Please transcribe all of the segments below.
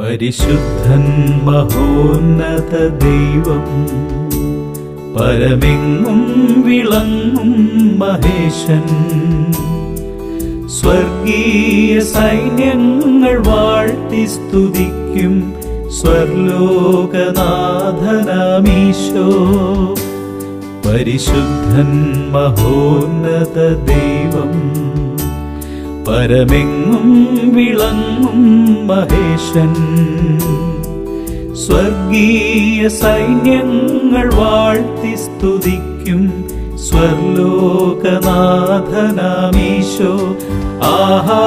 പരിശുദ്ധൻ മഹോന്നത ദൈവം. പരമെങ്ങും വിളങ്ങും മഹേശൻ. സ്വർഗീയ സൈന്യങ്ങൾ വാഴ്ത്തി സ്തുതിക്കും. സ്വർലോകനാഥനമീശോ. പരിശുദ്ധൻ മഹോന്നത ദൈവം. പരമെങ്ങും വിളങ്ങും മഹേശൻ. സ്വർഗീയ സൈന്യങ്ങൾ വാഴ്ത്തി സ്തുതിക്കും. സ്വർലോകനാഥനാമീശോ. ആഹാഹാലേലുയ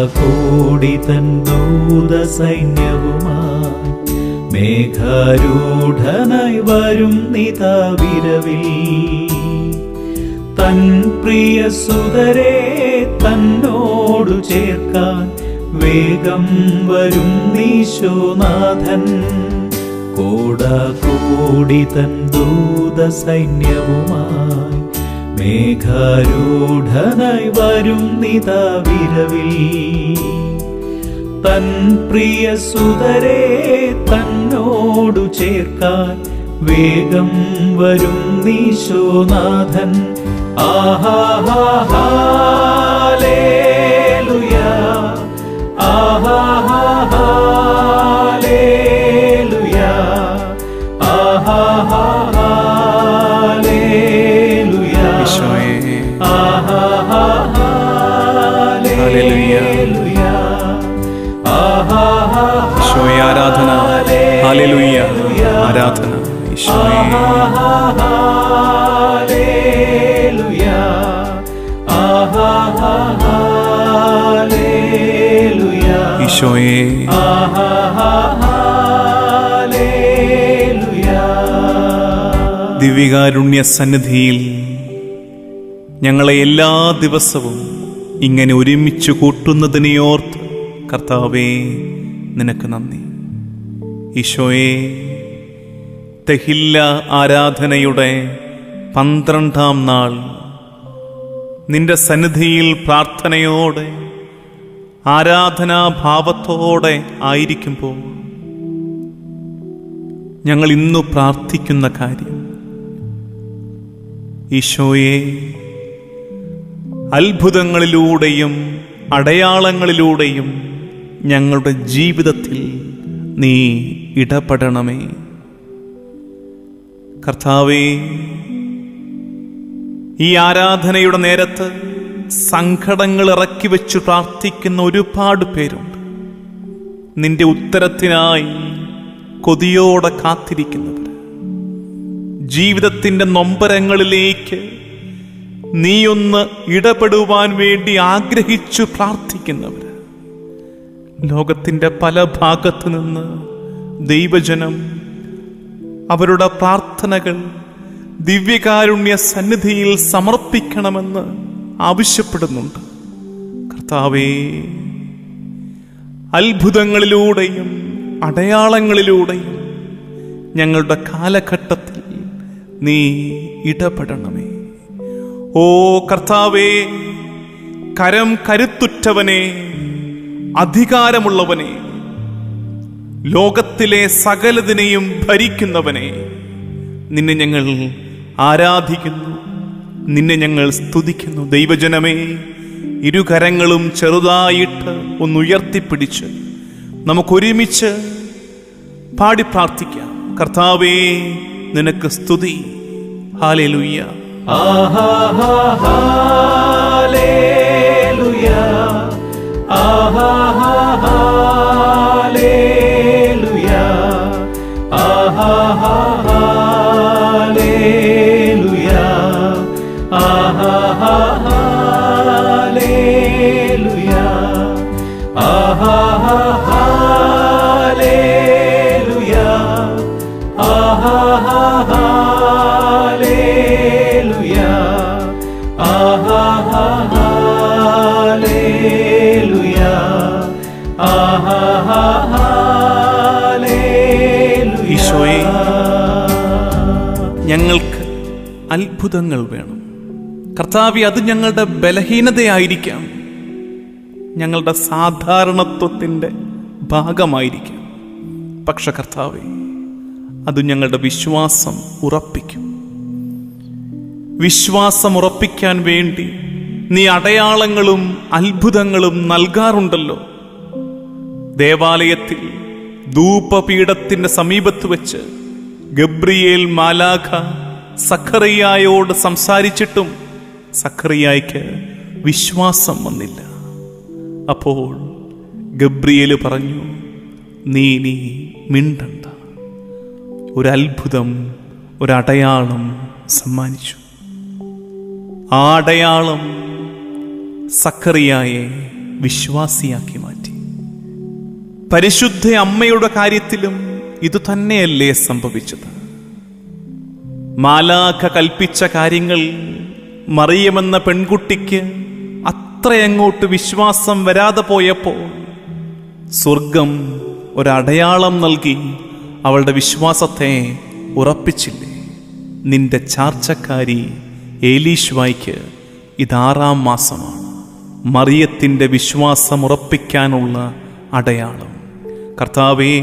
കൂടാകൂടി തൻ ദൂത സൈന്യവുമായി മേഘാരൂഢനായി വരും നിതാവിരവിൽ. തൻ പ്രിയ സുതരെ തന്നോടു ചേർക്കാൻ വേഗം വരും നീശോനാഥൻ കൂടാകൂടി തൻ ദൂത സൈന്യവുമായി മേഘാരൂഢനായി വരും നിതാവിരവിൽ തൻ പ്രിയ സുതരെ തന്നോടു ചേർക്കാൻ വേഗം വരും നീശോനാഥൻ. ആഹാഹാലേലുയ ഈശോയെ ആരാധന. ഹാലലുയ്യ ആരാധന. ഈശോയെ. ഈശോയെ. ദിവികാരുണ്യ സന്നിധിയിൽ ഞങ്ങളെ എല്ലാ ദിവസവും ഇങ്ങനെ ഒരുമിച്ച് കൂട്ടുന്നതിനെ ഓർത്ത് കർത്താവേ നിനക്ക് നന്ദി. ഈശോയെ തെഹില്ല ആരാധനയുടെ പന്ത്രണ്ടാം നാൾ. നിന്റെ സന്നിധിയിൽ പ്രാർത്ഥനയോടെ ആരാധനാഭാവത്തോടെ ആയിരിക്കുമ്പോൾ ഞങ്ങൾ ഇന്നു പ്രാർത്ഥിക്കുന്ന കാര്യം. ഈശോയെ അത്ഭുതങ്ങളിലൂടെയും അടയാളങ്ങളിലൂടെയും ഞങ്ങളുടെ ജീവിതത്തിൽ നീ ഇടപെടണമേ. കർത്താവേ ഈ ആരാധനയുടെ നേരത്ത് സങ്കടങ്ങൾ ഇറക്കി വെച്ച് പ്രാർത്ഥിക്കുന്ന ഒരുപാട് പേരുണ്ട്. നിന്റെ ഉത്തരത്തിനായി കൊതിയോടെ കാത്തിരിക്കുന്നവർ ജീവിതത്തിന്റെ നൊമ്പരങ്ങളിലേക്ക് നീയൊന്ന് ഇടപെടുവാൻ വേണ്ടി ആഗ്രഹിച്ചു പ്രാർത്ഥിക്കുന്നവർ ലോകത്തിന്റെ പല ഭാഗത്തു നിന്ന് ദൈവജനം അവരുടെ പ്രാർത്ഥനകൾ ദിവ്യകാരുണ്യ സന്നിധിയിൽ സമർപ്പിക്കണമെന്ന് ആവശ്യപ്പെടുന്നുണ്ട്. കർത്താവേ അത്ഭുതങ്ങളിലൂടെയും അടയാളങ്ങളിലൂടെയും ഞങ്ങളുടെ കാലഘട്ടത്തിൽ നീ ഇടപെടണമേ. ഓ കർത്താവേ കരം കരുത്തുറ്റവനെ അധികാരമുള്ളവനെ ലോകത്തിലെ സകലതിനെയും ഭരിക്കുന്നവനെ നിന്നെ ഞങ്ങൾ ആരാധിക്കുന്നു നിന്നെ ഞങ്ങൾ സ്തുതിക്കുന്നു. ദൈവജനമേ ഇരുകരങ്ങളും ചെറുതായിട്ട് ഒന്നുയർത്തിപ്പിടിച്ച് നമുക്കൊരുമിച്ച് പാടി പ്രാർത്ഥിക്കാം. കർത്താവേ നിനക്ക് സ്തുതി. ഹാലേ ലുയ്യ ആഹാ ആഹാഹാലേലുയ ഞങ്ങൾക്ക് അത്ഭുതങ്ങൾ വേണം. കർത്താവി അത് ഞങ്ങളുടെ ബലഹീനതയായിരിക്കാം. ഞങ്ങളുടെ സാധാരണത്വത്തിന്റെ ഭാഗമായിരിക്കും. പക്ഷെ കർത്താവെ അത് ഞങ്ങളുടെ വിശ്വാസം ഉറപ്പിക്കും. വിശ്വാസം ഉറപ്പിക്കാൻ വേണ്ടി നീ അടയാളങ്ങളും അത്ഭുതങ്ങളും നൽകാറുണ്ടല്ലോ. ദേവാലയത്തിൽ ധൂപപീഠത്തിന്റെ സമീപത്ത് വെച്ച് ഗബ്രിയേൽ മാലാഖ സഖറിയായോട് സംസാരിച്ചിട്ടും സഖറിയായ്ക്ക് വിശ്വാസം വന്നില്ല. അപ്പോൾ ഗബ്രിയേൽ പറഞ്ഞു നീ നീ മിണ്ടണ്ട. ഒരത്ഭുതം ഒരടയാളം സമ്മാനിച്ചു. ആ അടയാളം സക്കറിയായെ വിശ്വാസിയാക്കി മാറ്റി. പരിശുദ്ധ അമ്മയുടെ കാര്യത്തിലും ഇത് തന്നെയല്ലേ സംഭവിച്ചത്. മാലാഖ കൽപ്പിച്ച കാര്യങ്ങൾ മറിയമെന്ന പെൺകുട്ടിക്ക് അത്രയങ്ങോട്ട് വിശ്വാസം വരാതെ പോയപ്പോൾ സ്വർഗം ഒരടയാളം നൽകി അവളുടെ വിശ്വാസത്തെ ഉറപ്പിച്ചില്ലേ? നിന്റെ ചാർച്ചക്കാരി ഏലീശ്വായ്ക്ക് ഇതാറാം മാസമാണ്. മറിയത്തിന്റെ വിശ്വാസം ഉറപ്പിക്കാനുള്ള അടയാളം. കർത്താവേ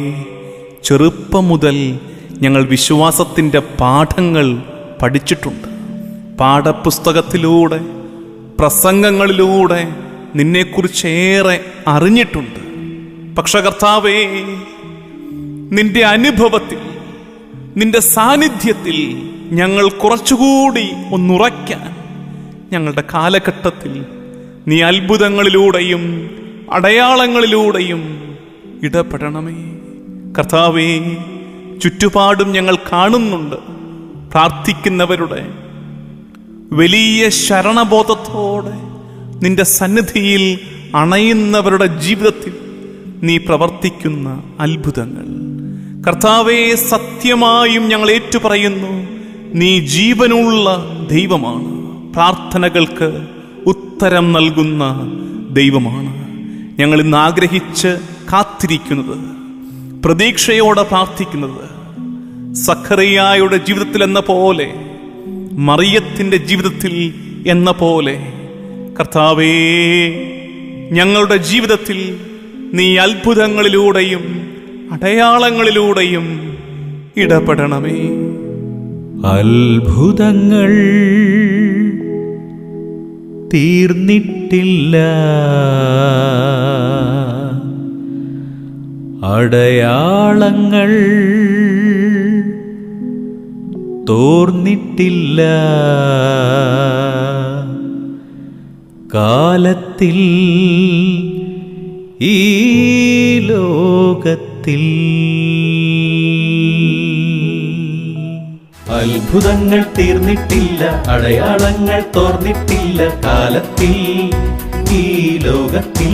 ചെറുപ്പം മുതൽ ഞങ്ങൾ വിശ്വാസത്തിന്റെ പാഠങ്ങൾ പഠിച്ചിട്ടുണ്ട്. പാഠപുസ്തകത്തിലൂടെ പ്രസംഗങ്ങളിലൂടെ നിന്നെക്കുറിച്ചേറെ അറിഞ്ഞിട്ടുണ്ട്. പക്ഷെ കർത്താവേ നിന്റെ അനുഭവത്തിൽ നിന്റെ സാന്നിധ്യത്തിൽ ഞങ്ങൾ കുറച്ചുകൂടി ഒന്നുറയ്ക്കാൻ ഞങ്ങളുടെ കാലഘട്ടത്തിൽ നീ അത്ഭുതങ്ങളിലൂടെയും അടയാളങ്ങളിലൂടെയും ഇടപെടണമേ. കർത്താവേ ചുറ്റുപാടും ഞങ്ങൾ കാണുന്നുണ്ട്. പ്രാർത്ഥിക്കുന്നവരുടെ വലിയ ശരണബോധത്തോടെ നിന്റെ സന്നിധിയിൽ അണയുന്നവരുടെ ജീവിതത്തിൽ നീ പ്രവർത്തിക്കുന്ന അത്ഭുതങ്ങൾ. കർത്താവെ സത്യമായും ഞങ്ങൾ ഏറ്റുപറയുന്നു നീ ജീവനുള്ള ദൈവമാണ്. പ്രാർത്ഥനകൾക്ക് ഉത്തരം നൽകുന്ന ദൈവമാണ്. ഞങ്ങൾ ഇന്ന് ആഗ്രഹിച്ച് കാത്തിരിക്കുന്നത് പ്രതീക്ഷയോടെ പ്രാർത്ഥിക്കുന്നത് സഖറിയായുടെ ജീവിതത്തിൽ എന്ന പോലെ മറിയത്തിന്റെ ജീവിതത്തിൽ എന്ന പോലെ. കർത്താവേ ഞങ്ങളുടെ ജീവിതത്തിൽ നീ അത്ഭുതങ്ങളിലൂടെയും അടയാളങ്ങളിലൂടെയും ഇടപെടണമേ. അത്ഭുതങ്ങൾ തീർന്നിട്ടില്ല. അടയാളങ്ങൾ തോർന്നിട്ടില്ല. കാലത്തിൽ ഈ ലോകത്തിൽ അത്ഭുതങ്ങൾ തീർന്നിട്ടില്ല അടയാളങ്ങൾ തോർന്നിട്ടില്ല. കാലത്തിൽ ഈ ലോകത്തിൽ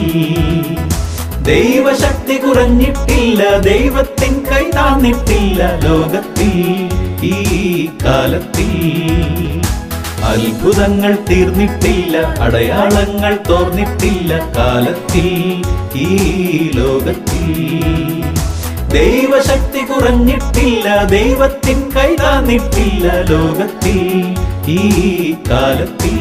ദൈവശക്തി കുറഞ്ഞിട്ടില്ല ദൈവത്തിൻ കൈ താന്നിട്ടില്ല. ലോകത്തിൽ ഈ കാലത്തിൽ. അത്ഭുതങ്ങൾ തീർന്നിട്ടില്ല അടയാളങ്ങൾ തോർന്നിട്ടില്ല കാലത്തിൽ ഈ ലോകത്തിൽ. ദൈവശക്തി കുറഞ്ഞിട്ടില്ല ദൈവത്തിൻ കൈ താന്നിട്ടില്ല ലോകത്തിൽ ഈ കാലത്തിൽ.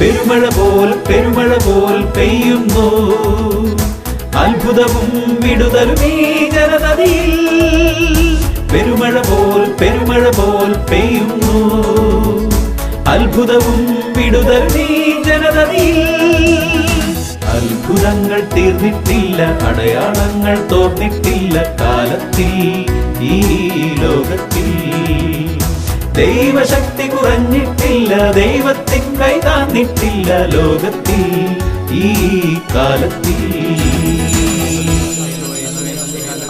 പെരുമഴ പോൽ പെരുമഴ പോൽ പെയ്യുന്നു. അത്ഭുതവും വിടുതലും ഈ പെരുമഴ പോൽ പെരുമഴ പോൽ പെയ്യുന്നു. അത്ഭുതവും വിടുതൽ നീ ജനതയിൽ. അത്ഭുതങ്ങൾ തീർന്നിട്ടില്ല അടയാളങ്ങൾ തോർന്നിട്ടില്ല കാലത്തിൽ ഈ ലോകത്തിൽ. ദൈവശക്തി കുറഞ്ഞിട്ടില്ല ദൈവത്തിൻ കൈ താന്നിട്ടില്ല ലോകത്തിൽ ഈ കാലത്തിൽ.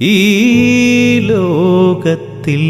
ഈ ലോകത്തിൽ